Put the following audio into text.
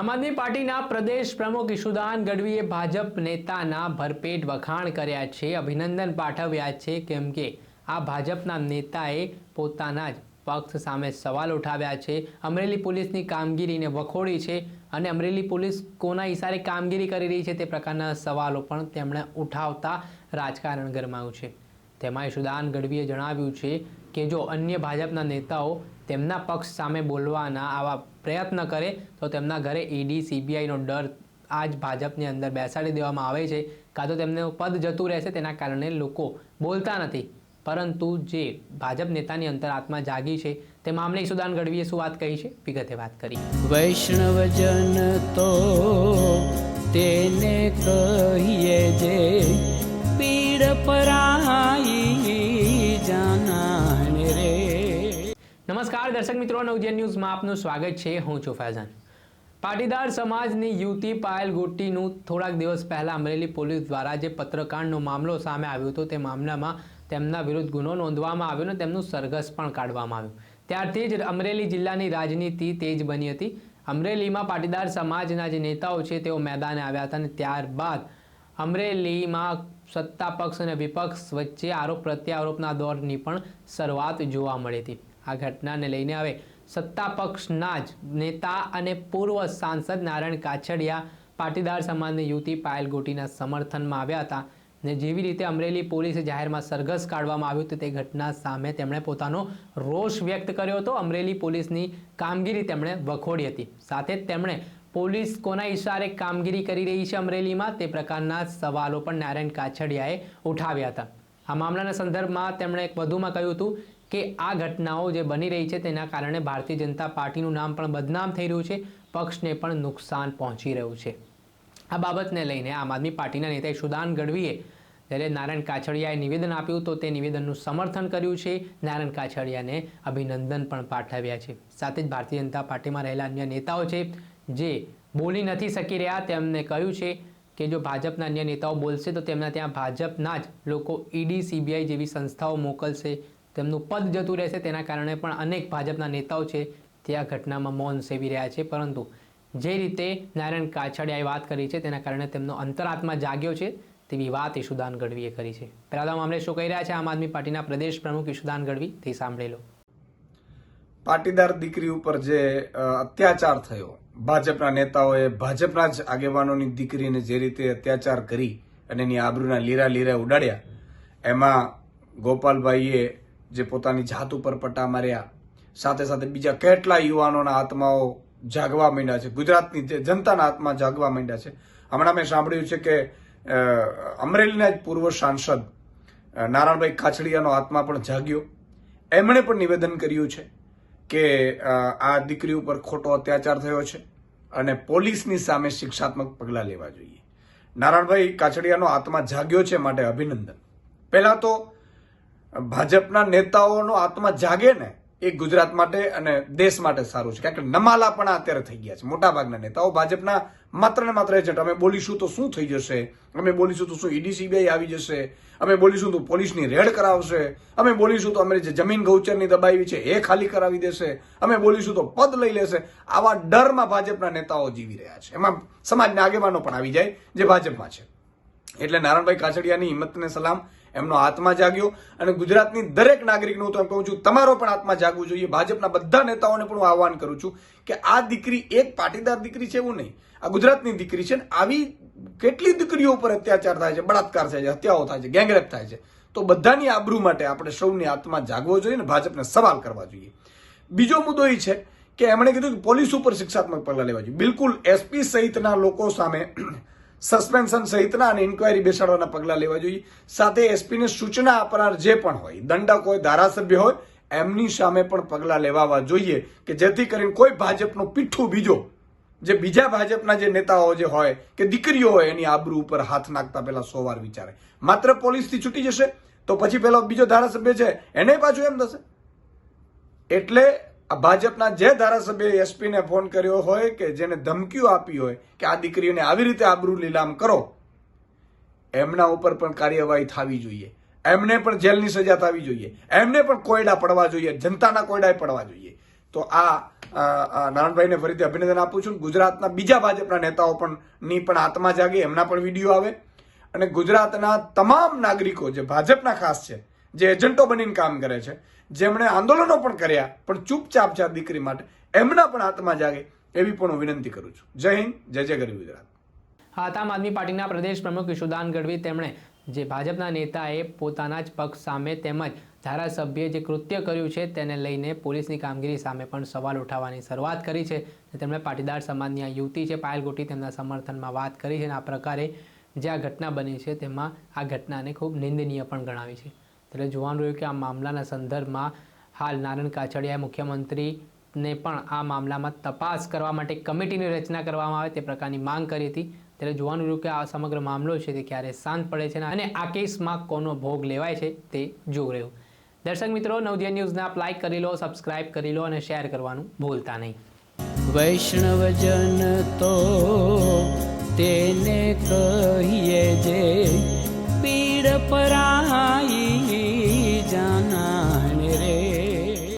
આમ આદમી પાર્ટીના પ્રદેશ પ્રમુખ ઈશુદાન ગઢવીએ ભાજપ નેતાના ભરપેટ વખાણ કર્યા છે. અભિનંદન પાઠવ્યા છે કેમ કે આ ભાજપના નેતાએ પોતાના જ પક્ષ સામે સવાલ ઉઠાવ્યા છે. અમરેલી પોલીસની કામગીરીને વખોડી છે અને અમરેલી પોલીસ કોના ઇશારે કામગીરી કરી રહી છે તે પ્રકારના સવાલો પણ તેમણે ઉઠાવતા રાજકારણ ગરમાયું છે. તેમાં ઈશુદાન ગઢવીએ જણાવ્યું છે કે જો અન્ય ભાજપના નેતાઓ તેમના પક્ષ સામે બોલવાના આવા પ્રયત્ન કરે, તો તેમના ઘરે ઈડી, સીબીઆઈનો ડર આ જ ભાજપની અંદર બેસાડી દેવામાં આવે છે. કાં તો તેમનું પદ જતું રહેશે તેના કારણે લોકો બોલતા નથી. પરંતુ જે ભાજપ નેતાની અંતરાત્મા જાગી છે, તે મામલે સુદાન ગઢવીએ શું વાત કહી છે? વિગતે વાત કરી. વૈષ્ણવજન તો તેને કહીએ જે દર્શક મિત્રો નવજન ન્યૂઝમાં આપનું સ્વાગત છે, હું છું ફૈઝાન. પાટીદાર સમાજની યુવતી પાયલ ગોટીનું થોડાક દિવસ પહેલાં અમરેલી પોલીસ દ્વારા જે પત્રકારનો મામલો સામે આવ્યો હતો, તે મામલામાં તેમના વિરુદ્ધ ગુનો નોંધવામાં આવ્યો અને તેમનું સરઘસ પણ કાઢવામાં આવ્યું. ત્યારથી જ અમરેલી જિલ્લાની રાજનીતિ તેજ બની હતી. અમરેલીમાં પાટીદાર સમાજના જે નેતાઓ છે, તેઓ મેદાને આવ્યા હતા અને ત્યારબાદ અમરેલીમાં સત્તા પક્ષ અને વિપક્ષ વચ્ચે આરોપ પ્રત્યારોપના દોરની પણ શરૂઆત જોવા મળી હતી. આ ઘટનાને લઈને હવે સત્તા પક્ષના જ નેતા અને પૂર્વ સાંસદ નારાયણ કાછડિયા પાટીદાર સમાજની યુવતી પાયલ ગોટીના સમર્થનમાં આવ્યા હતા ને જેવી રીતે અમરેલી પોલીસે જાહેરમાં સરઘસ કાઢવામાં આવ્યું તે ઘટના સામે તેમણે પોતાનો રોષ વ્યક્ત કર્યો હતો. અમરેલી પોલીસની કામગીરી તેમણે વખોડી હતી. સાથે જ તેમણે પોલીસ કોના ઇશારે કામગીરી કરી રહી છે અમરેલીમાં તે પ્રકારના સવાલો પણ નારાયણ કાછડિયાએ ઉઠાવ્યા હતા. આ મામલાના સંદર્ભમાં તેમણે એક વધુમાં કહ્યું હતું કે આ ઘટનાઓ જે બની રહી છે તેના કારણે ભારતીય જનતા પાર્ટીનું નામ પણ બદનામ થઈ રહ્યું છે, પક્ષને પણ નુકસાન પહોંચી રહ્યું છે. આ બાબતને લઈને આમ આદમી પાર્ટીના નેતા સુદાન ગઢવીએ જ્યારે નારાયણ કાછડિયાએ નિવેદન આપ્યું તો તે નિવેદનનું સમર્થન કર્યું છે. નારાયણ કાછડિયાને અભિનંદન પણ પાઠવ્યા છે. સાથે જ ભારતીય જનતા પાર્ટીમાં રહેલા અન્ય નેતાઓ છે, જે બોલી નથી શકી રહ્યા, તેમને કહ્યું છે કે જો ભાજપના અન્ય નેતાઓ બોલશે તો તેમના ત્યાં ભાજપના જ લોકો ઈડી, સીબીઆઈ જેવી સંસ્થાઓ મોકલશે. તેમનું પદ જતું રહેશે. તેના કારણે પણ અનેક ભાજપના નેતાઓ છે તે આ ઘટનામાં મૌન સેવી રહ્યા છે. પરંતુ જે રીતે નારાયણ કાછડિયાએ વાત કરી છે, તેના કારણે તેમનો અંતરાત્મા જાગ્યો છે, તેવી વાત ઈશુદાન ગઢવીએ કરી છે. પહેલા તો મામલે શું કહી રહ્યા છે? આમ આદમી પાર્ટીના પ્રદેશ પ્રમુખ ઈશુદાન ગઢવી, તે સાંભળેલો. પાટીદાર દીકરી ઉપર જે અત્યાચાર થયો, ભાજપના નેતાઓએ ભાજપના જ આગેવાનોની દીકરીને જે રીતે અત્યાચાર કરી અને એની આબરૂના લીરા લીરા ઉડાડ્યા, એમાં ગોપાલભાઈએ જે પોતાની જાત ઉપર પટ્ટા માર્યા. સાથે સાથે બીજા કેટલા યુવાનોના આત્માઓ જાગવા માંડ્યા છે. ગુજરાતની જનતાના આત્મા જાગવા માંડ્યા છે. હમણાં મેં સાંભળ્યું છે કે અમરેલીના જ પૂર્વ સાંસદ નારાયણભાઈ કાછડિયાનો આત્મા પણ જાગ્યો. એમણે પણ નિવેદન કર્યું છે કે આ દીકરી ઉપર ખોટો અત્યાચાર થયો છે અને પોલીસની સામે શિક્ષાત્મક પગલાં લેવા જોઈએ. નારાયણભાઈ કાછડિયાનો આત્મા જાગ્યો છે માટે અભિનંદન. પહેલાં તો ભાજપના નેતાઓનો આત્મા જાગે ને એ ગુજરાત માટે અને દેશ માટે સારું છે. કારણ કે નમાલા પણ અત્યારે થઈ ગયા છે. મોટા ભાગના નેતાઓ ભાજપના માત્ર ને માત્ર એ છે અમે બોલીશું તો શું થઈ જશે? અમે બોલીશું તો શું ઈડી, સીબીઆઈ આવી જશે? અમે બોલીશું તો પોલીસની રેડ કરાવશે? અમે બોલીશું તો અમારી જે જમીન ગૌચરની દબાવી છે એ ખાલી કરાવી દેશે? અમે બોલીશું તો પદ લઈ લેશે? આવા ડરમાં ભાજપના નેતાઓ જીવી રહ્યા છે. એમાં સમાજના આગેવાનો પણ આવી જાય જે ભાજપમાં છે. એટલે નારાયણભાઈ કાછડિયાની હિંમતને સલામ એમનો આત્મા જાગ્યો અને ગુજરાતની દરેક નાગરિકનું હું તો એમ કહું છું, તમારો પણ આત્મા જાગવું જોઈએ. ભાજપના બધા નેતાઓને પણ હું આહવાન કરું છું કે આ દીકરી એક પાટીદાર દીકરી છે એવું નહીં. આ ગુજરાતની દીકરી છે ને આવી કેટલી દીકરીઓ ઉપર અત્યાચાર થાય છે, બળાત્કાર થાય છે, હત્યાઓ થાય છે, ગેંગરેપ થાય છે. તો બધાની આબરૂ માટે આપણે સૌની આત્મા જાગવો જોઈએ ને ભાજપને સવાલ કરવા જોઈએ. બીજો મુદ્દો એ છે કે એમણે કીધું કે પોલીસ ઉપર શિક્ષાત્મક પગલાં લેવા જોઈએ. બિલકુલ એસપી સહિતના લોકો સામે સસ્પેન્શન સહિતના અને ઇન્ક્વાયરી બેસાડવાના પગલાં લેવા જોઈએ. સાથે એસપીને સૂચના આપનાર જે પણ હોય, દંડક હોય, ધારાસભ્ય હોય, એમની સામે પણ પગલાં લેવાવા જોઈએ કે જેથી કરીને કોઈ ભાજપનો પીઠું બીજો, જે બીજા ભાજપના જે નેતાઓ જે હોય કે દીકરીઓ હોય, એની આબરૂ ઉપર હાથ નાખતા પહેલા સો વાર વિચારે. માત્ર પોલીસથી છૂટી જશે તો પછી પેલો બીજો ધારાસભ્ય છે, એને પાછું એમ થશે. એટલે આ ભાજપના જે ધારાસભ્ય એસપીને ફોન કર્યો હોય કે જેને ધમકીઓ આપી હોય કે આ દીકરીઓને આવી રીતે આબરૂ લીલામ કરો, એમના ઉપર પણ કાર્યવાહી થવી જોઈએ. એમને પણ જેલની સજા થવી જોઈએ. એમને પણ કોયડા પડવા જોઈએ. જનતાના કોયડા પડવા જોઈએ. તો આ નારણભાઈને ફરીથી અભિનંદન આપું છું. ગુજરાતના બીજા ભાજપના નેતાઓ પણ ની પણ આત્મા જાગે. એમના પણ વીડિયો આવે. અને ગુજરાતના તમામ નાગરિકો, જે ભાજપના ખાસ છે જે એજન્ટો બનીને કામ કરે છે, જેમણે આંદોલનો પણ કર્યા, પણ ચૂપચાપ છે દીકરી માટે, એમના પણ હાથમાં જાગે એવી પણ હું વિનંતી કરું છું. જય હિન્દ, જય જય ગરવી ગુજરાત. હાથ આમ આદમી પાર્ટીના પ્રદેશ પ્રમુખ યશુદાન ગઢવી તેમણે જે ભાજપના નેતાએ પોતાના જ પક્ષ સામે તેમજ ધારાસભ્યે જે કૃત્ય કર્યું છે તેને લઈને પોલીસની કામગીરી સામે પણ સવાલ ઉઠાવવાની શરૂઆત કરી છે. તેમણે પાટીદાર સમાજની આ યુવતી છે, પાયલ ગોટી, તેમના સમર્થનમાં વાત કરી છે અને આ પ્રકારે જે આ ઘટના બની છે, તેમાં આ ઘટનાને ખૂબ નિંદનીય પણ ગણાવી છે. ત્યારે જોવાનું રહ્યું કે આ મામલાના સંદર્ભમાં હાલ નારાયણ કાછડિયાએ મુખ્યમંત્રીને પણ આ મામલામાં તપાસ કરવા માટે કમિટીની રચના કરવામાં આવે તે પ્રકારની માંગ કરી હતી. ત્યારે જોવાનું રહ્યું કે આ સમગ્ર મામલો છે તે ક્યારે શાંત પડે છે અને આ કેસમાં કોનો ભોગ લેવાય છે તે જોઈ રહ્યું. દર્શક મિત્રો નવજીવન ન્યૂઝને આપ લાઇક કરી લો સબસ્ક્રાઇબ કરી લો અને શેર કરવાનું ભૂલતા નહીં. વૈષ્ણવજન તો તેને કહીએ જે પીડ પરાઈ